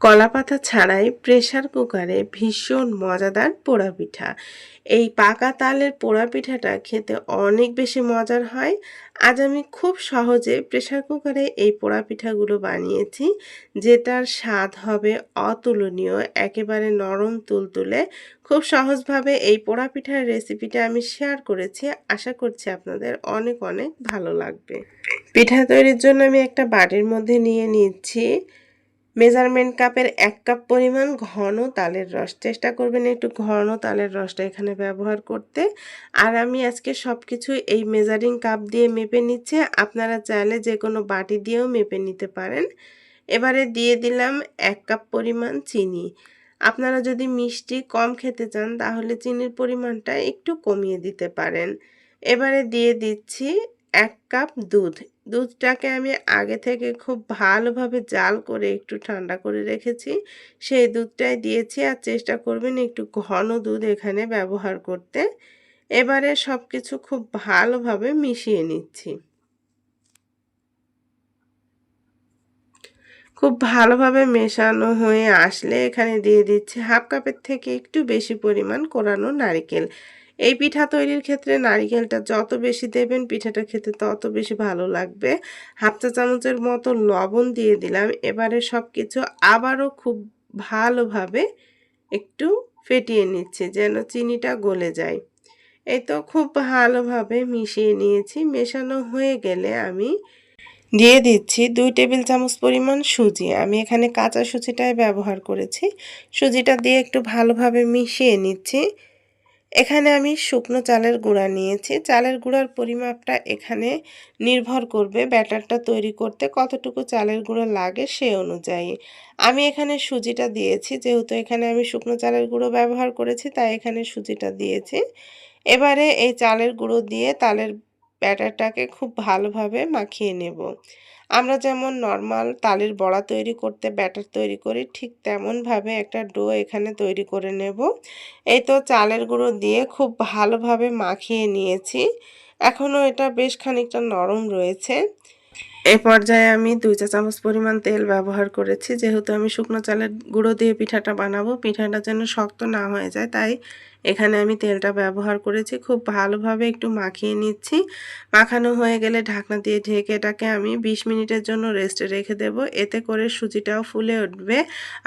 কলাপাতা ছাড়াই প্রেসার কুকারে ভীষণ মজাদার পোড়া পিঠা এই পাকা তালের পোড়া পিঠাটা খেতে অনেক বেশি মজার হয়। আজ আমি খুব সহজে প্রেসার কুকারে এই পোড়া পিঠাগুলো বানিয়েছি, যেটার স্বাদ হবে অতুলনীয়, একেবারে নরম তুলতুলে। খুব সহজভাবে এই পোড়া পিঠার রেসিপিটা আমি শেয়ার করেছি। আশা করছি আপনাদের অনেক অনেক ভালো লাগবে। পিঠা তৈরির জন্য আমি একটা বাটির মধ্যে নিয়ে নিচ্ছি। মেজারমেন্ট কাপের এক কাপ পরিমাণ ঘন তালের রস। চেষ্টা করবেন একটু ঘন তালের রসটা এখানে ব্যবহার করতে। আর আমি আজকে সব কিছু এই মেজারিং কাপ দিয়ে মেপে নিচ্ছে। আপনারা চাইলে যে কোনো বাটি দিয়েও মেপে নিতে পারেন। এবারে দিয়ে দিলাম এক কাপ পরিমাণ চিনি। আপনারা যদি মিষ্টি কম খেতে চান, তাহলে চিনির পরিমাণটা একটু কমিয়ে দিতে পারেন। এবারে দিয়ে দিচ্ছি এক কাপ দুধ। দুধটাকে আমি আগে থেকে খুব ভালোভাবে জাল করে একটু ঠান্ডা করে রেখেছি। সেই দুধটাই দিয়েছি আর চেষ্টা করবেন একটু ঘন দুধ এখানে ব্যবহার করতে। এবারে সব কিছু খুব ভালোভাবে মিশিয়ে নিচ্ছি। খুব ভালোভাবে মেশানো হয়ে আসলে এখানে দিয়ে দিচ্ছি হাফ কাপের থেকে একটু বেশি পরিমাণ কোরানো নারিকেল। এই পিঠা তৈরির ক্ষেত্রে নারিকেলটা যত বেশি দেবেন পিঠাটা খেতে তত বেশি ভালো লাগবে। হাফ চা চামচের মতো লবণ দিয়ে দিলাম। এবারে সব কিছু আবারও খুব ভালোভাবে একটু ফেটিয়ে নিচ্ছে যেন চিনিটা গলে যায়। এই তো খুব ভালোভাবে মিশিয়ে নিয়েছি। মেশানো হয়ে গেলে আমি দিয়ে দিচ্ছি দুই টেবিল চামচ পরিমাণ সুজি। আমি এখানে কাঁচা সুজিটাই ব্যবহার করেছি। সুজিটা দিয়ে একটু ভালোভাবে মিশিয়ে নিচ্ছি। এখানে আমি শুকনো চালের গুঁড়া নিয়েছি। চালের গুঁড়ার পরিমাপটা এখানে নির্ভর করবে ব্যাটারটা তৈরি করতে কতটুকু চালের গুঁড়ো লাগে সে অনুযায়ী। আমি এখানে সুজিটা দিয়েছি, যেহেতু এখানে আমি শুকনো চালের গুঁড়ো ব্যবহার করেছি, তাই এখানে সুজিটা দিয়েছি। এবারে এই চালের গুঁড়ো দিয়ে তালের ব্যাটারটাকে খুব ভালোভাবে মাখিয়ে নেব। আমরা যেমন নর্মাল তালের বড়া তৈরি করতে ব্যাটার তৈরি করি, ঠিক তেমনভাবে একটা ডো এখানে তৈরি করে নেব। এই তো চালের গুঁড়ো দিয়ে খুব ভালোভাবে মাখিয়ে নিয়েছি। এখনও এটা বেশ খানিকটা নরম রয়েছে। এ পর্যায়ে আমি দুই চা চামচ পরিমাণ তেল ব্যবহার করেছি। যেহেতু আমি শুকনো চালের গুঁড়ো দিয়ে পিঠাটা বানাবো, পিঠাটা যেন শক্ত না হয়ে যায়, তাই এখানে আমি তেলটা ব্যবহার করেছি। খুব ভালোভাবে একটু মাখিয়ে নিচ্ছি। মাখানো হয়ে গেলে ঢাকনা দিয়ে ঢেকে এটাকে আমি ২০ মিনিটের জন্য রেস্টে রেখে দেব। এতে করে সুজিটাও ফুলে উঠবে।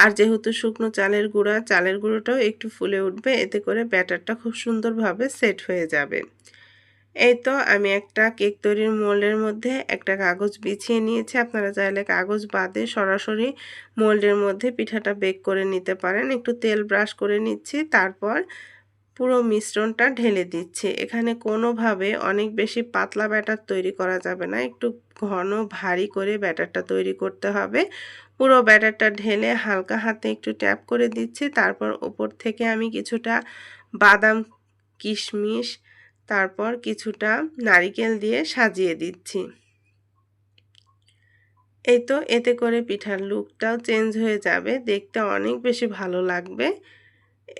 আর যেহেতু শুকনো চালের গুঁড়া, চালের গুঁড়োটাও একটু ফুলে উঠবে, এতে করে ব্যাটারটা খুব সুন্দরভাবে সেট হয়ে যাবে। এই তো আমি একটা কেক তৈরির মোল্ডের মধ্যে একটা কাগজ বিছিয়ে নিয়েছি। আপনারা চাইলে কাগজ বাদে সরাসরি মোল্ডের মধ্যে পিঠাটা বেক করে নিতে পারেন। একটু তেল ব্রাশ করে নিচ্ছি, তারপর পুরো মিশ্রণটা ঢেলে দিচ্ছি। এখানে কোনোভাবে অনেক বেশি পাতলা ব্যাটার তৈরি করা যাবে না। একটু ঘন, ভারী করে ব্যাটারটা তৈরি করতে হবে। পুরো ব্যাটারটা ঢেলে হালকা হাতে একটু ট্যাপ করে দিচ্ছি। তারপর ওপর থেকে আমি কিছুটা বাদাম, কিশমিশ তারপর কিছুটা নারিকেল দিয়ে সাজিয়ে দিচ্ছি। এই তো এতে করে পিঠার লুকটাও চেঞ্জ হয়ে যাবে, দেখতে অনেক বেশি ভালো লাগবে।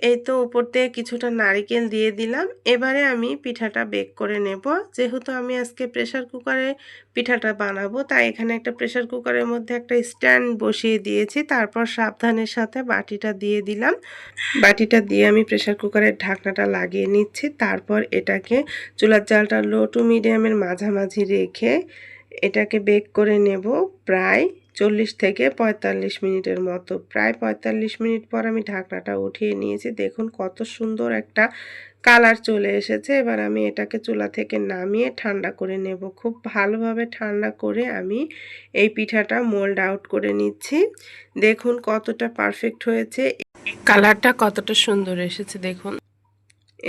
এই তো উপর থেকে কিছুটা নারিকেল দিয়ে দিলাম। এবারে আমি পিঠাটা বেক করে নেব। যেহেতু আমি আজকে প্রেশার কুকারে পিঠাটা বানাবো, তাই এখানে একটা প্রেশার কুকারের মধ্যে একটা স্ট্যান্ড বসিয়ে দিয়েছি। তারপর সাবধানের সাথে বাটিটা দিয়ে দিলাম। বাটিটা দিয়ে আমি প্রেশার কুকারের ঢাকনাটা লাগিয়ে নিচ্ছি। তারপর এটাকে চুলার জালটা লো টু মিডিয়ামের মাঝামাঝি রেখে এটাকে বেক করে নেব। প্রায় চল্লিশ থেকে পঁয়তাল্লিশ মিনিটের মতো। প্রায় পঁয়তাল্লিশ মিনিট পর আমি ঢাকনাটা উঠিয়ে নিয়েছি। দেখুন কত সুন্দর একটা কালার চলে এসেছে। এবার আমি এটাকে চুলা থেকে নামিয়ে ঠান্ডা করে নেব। খুব ভালোভাবে ঠান্ডা করে আমি এই পিঠাটা মোল্ড আউট করে নিচ্ছি। দেখুন কতটা পারফেক্ট হয়েছে। কালারটা কতটা সুন্দর এসেছে, দেখুন।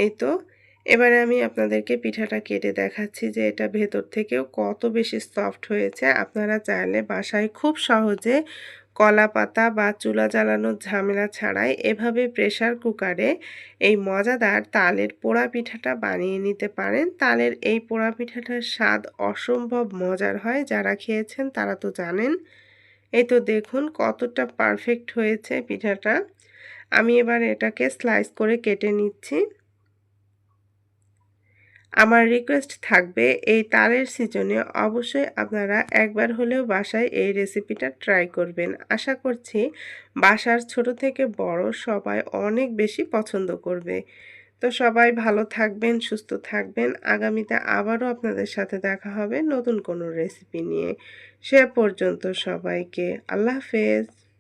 এই তো এবারে আমি আপনাদেরকে পিঠাটা কেটে দেখাচ্ছি যে এটা ভেতর থেকেও কত বেশি সফট হয়েছে। আপনারা চাইলে বাসায় খুব সহজে কলা পাতা বা চুলা জ্বালানোর ঝামেলা ছাড়াই এভাবে প্রেশার কুকারে এই মজাদার তালের পোড়া পিঠাটা বানিয়ে নিতে পারেন। তালের এই পোড়া পিঠাটার স্বাদ অসম্ভব মজার হয়, যারা খেয়েছেন তারা তো জানেন। এই তো দেখুন কতটা পারফেক্ট হয়েছে পিঠাটা। আমি এবার এটাকে স্লাইস করে কেটে নিচ্ছি। আমার রিকোয়েস্ট থাকবে এই তালের সিজনে অবশ্যই আপনারা একবার হলেও বাসায় এই রেসিপিটা ট্রাই করবেন। আশা করছি বাসার ছোট থেকে বড় সবাই অনেক বেশি পছন্দ করবে। তো সবাই ভালো থাকবেন, সুস্থ থাকবেন। আগামীতে আবারও আপনাদের সাথে দেখা হবে নতুন কোনো রেসিপি নিয়ে। সে পর্যন্ত সবাইকে আল্লাহ হাফেজ।